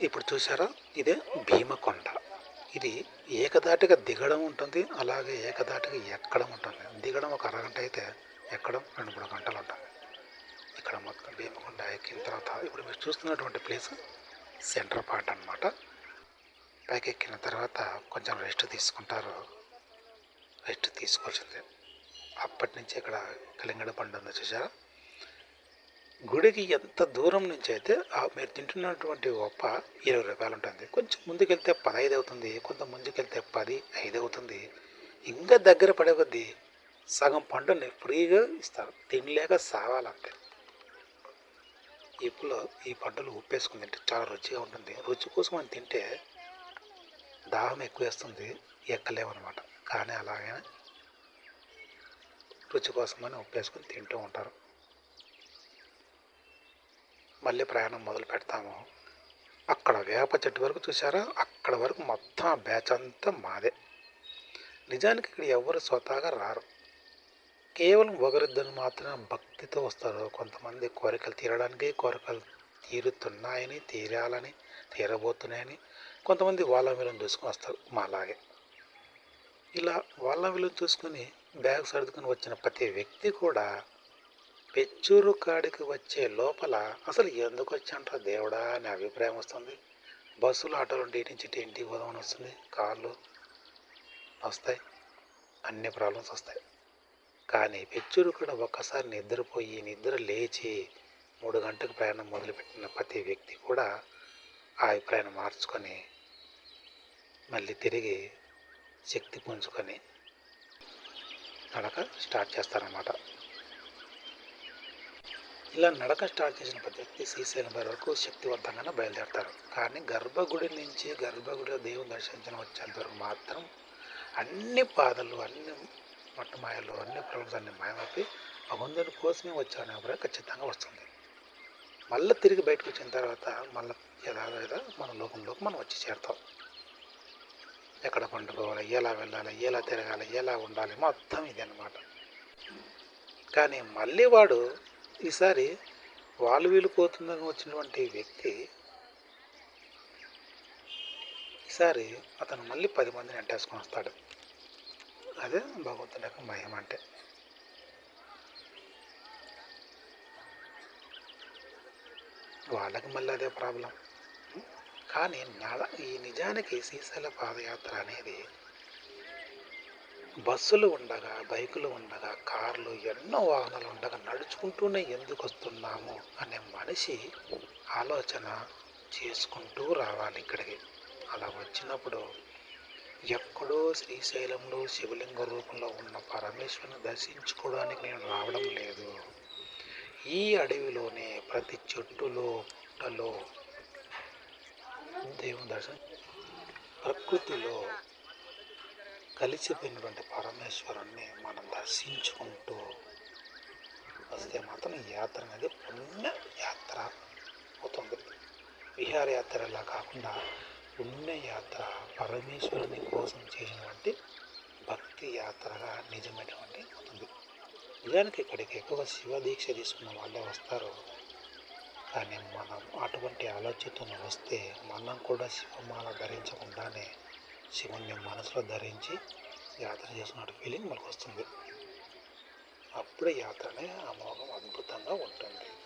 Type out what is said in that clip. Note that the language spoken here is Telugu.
ఇప్పుడు చూసారా? ఇదే భీమకొండ ఇది ఏకదాటిగా దిగడం ఉంటుంది అలాగే ఏకదాటిగా ఎక్కడం ఉంటుంది. దిగడం ఒక అరగంట అయితే ఎక్కడం రెండు మూడు గంటలు ఉంటుంది. ఇక్కడ మొత్తం భీమకొండ ఎక్కిన తర్వాత ఇప్పుడు మీరు చూస్తున్నటువంటి ప్లేస్ సెంటర్ పార్ట్ అన్నమాట. పైకి ఎక్కిన తర్వాత కొంచెం రెస్ట్ తీసుకుంటారు. రెస్ట్ తీసుకోవాల్సిందే. అప్పటి నుంచి ఇక్కడ కలింగడ పండు ఉంది చూసారా? గుడికి ఎంత దూరం నుంచి అయితే ఆ మీరు తింటున్నటువంటి ఒప్ప ఇరవై రూపాయలు ఉంటుంది. కొంచెం ముందుకెళ్తే పదహైదు అవుతుంది కొంత ముందుకెళ్తే పది ఐదు అవుతుంది. ఇంకా దగ్గర పడే కొద్దీ సగం పండుని ఫ్రీగా ఇస్తారు. తినలేక సావాలంతే. ఇప్పుడు ఈ పంటలు ఉప్పేసుకుని తింటే చాలా రుచిగా ఉంటుంది. రుచి కోసం అని తింటే దాహం ఎక్కువ వేస్తుంది ఎక్కలేమన్నమాట. కానీ అలాగే రుచి కోసమని ఉప్పేసుకొని తింటూ ఉంటారు. మళ్ళీ ప్రయాణం మొదలు పెడతాము. అక్కడ వేప చెట్టు వరకు చూసారా అక్కడ వరకు మొత్తం ఆ బ్యాచ్ అంతా మాదే. నిజానికి ఇక్కడ ఎవరు స్వతహాగా రారు. కేవలం ఒకరిద్దరు మాత్రమే భక్తితో వస్తారు. కొంతమంది కోరికలు తీరడానికి కోరికలు తీరుతున్నాయని తీరాలని తీరబోతున్నాయని కొంతమంది వాళ్ళ విలువను చూసుకొని వస్తారు మాలాగే. ఇలా వాళ్ళ విలువను చూసుకొని బ్యాగ్ సర్దుకొని వచ్చిన ప్రతి వ్యక్తి కూడా పెచ్చూరు కాడికి వచ్చే లోపల అసలు ఎందుకు వచ్చాంటారా దేవుడా అనే అభిప్రాయం వస్తుంది. బస్సులు ఆటోలు ఉంటే ఇటు నుంచి ఇంటికి పోదామని వస్తుంది. కార్లు వస్తాయి. అన్ని ప్రాబ్లమ్స్ వస్తాయి. కానీ పెచ్చూరు కూడా ఒక్కసారి నిద్రపోయి నిద్ర లేచి మూడు గంటలకు ప్రయాణం మొదలుపెట్టిన ప్రతి వ్యక్తి కూడా ఆ అభిప్రాయం మార్చుకొని మళ్ళీ తిరిగి శక్తి పుంజుకొని నడక స్టార్ట్ చేస్తారన్నమాట. ఇలా నడక స్టార్ట్ చేసిన ప్రతి వ్యక్తి శ్రీశైలం వారి వరకు శక్తివంతంగానే బయలుదేరతారు. కానీ గర్భగుడి నుంచి గర్భగుడిలో దేవుని దర్శించడం వచ్చేంత వరకు మాత్రం అన్ని బాధలు అన్ని మట్టమాయలు అన్ని ప్రాబ్లమ్స్ అన్ని మాయమైపోయి భగవంతుని కోసమే వచ్చామనే కూడా ఖచ్చితంగా వస్తుంది. మళ్ళీ తిరిగి బయటకు వచ్చిన తర్వాత మళ్ళీ యథావిధ మన లోకంలోకి మనం వచ్చి చేరుతాం. ఎక్కడ పండుకోవాలి ఎలా వెళ్ళాలి ఎలా తిరగాలి ఎలా ఉండాలి మొత్తం ఇది అన్నమాట. కానీ మళ్ళీ వాడు ఈసారి వాళ్ళు వీళ్ళు పోతుందని వచ్చినటువంటి వ్యక్తి ఈసారి అతను మళ్ళీ పది మందిని అంటేసుకొని వస్తాడు. అదే భగవంతుని యొక్క భయం అంటే. వాళ్ళకి మళ్ళీ అదే ప్రాబ్లం. కానీ నడ ఈ నిజానికి శ్రీశైల పాదయాత్ర అనేది బస్సులు ఉండగా బైకులు ఉండగా కార్లు ఎన్నో వాహనాలు ఉండగా నడుచుకుంటూనే ఎందుకు వస్తున్నాము అనే మనిషి ఆలోచన చేసుకుంటూ రావాలి ఇక్కడికి. అలా వచ్చినప్పుడు ఎక్కడో శ్రీశైలంలో శివలింగ రూపంలో ఉన్న పరమేశ్వరుని దర్శించుకోవడానికి నేను రావడం లేదు. ఈ అడవిలోనే ప్రతి చెట్టులో పుట్టలో దేవుని దర్శనం ప్రకృతిలో కలిసిపోయినటువంటి పరమేశ్వరుణ్ణి మనం దర్శించుకుంటూ వస్తే మాత్రం యాత్ర అనేది పుణ్య యాత్ర అవుతుంది. విహారయాత్రలా కాకుండా పుణ్యయాత్ర పరమేశ్వరుని కోసం చేసినటువంటి భక్తి యాత్రగా నిజమైనటువంటి అవుతుంది. నిజానికి ఇక్కడికి ఎక్కువ శివ దీక్ష తీసుకున్న వాళ్ళే వస్తారు. కానీ మనం అటువంటి ఆలోచనతో వస్తే మనం కూడా శివమాల ధరించకుండానే శివుణ్ణి మనసులో ధరించి యాత్ర చేస్తున్నట్టు ఫీలింగ్ మనకు వస్తుంది. అప్పుడే యాత్రనే అమోఘం అద్భుతంగా ఉంటుంది.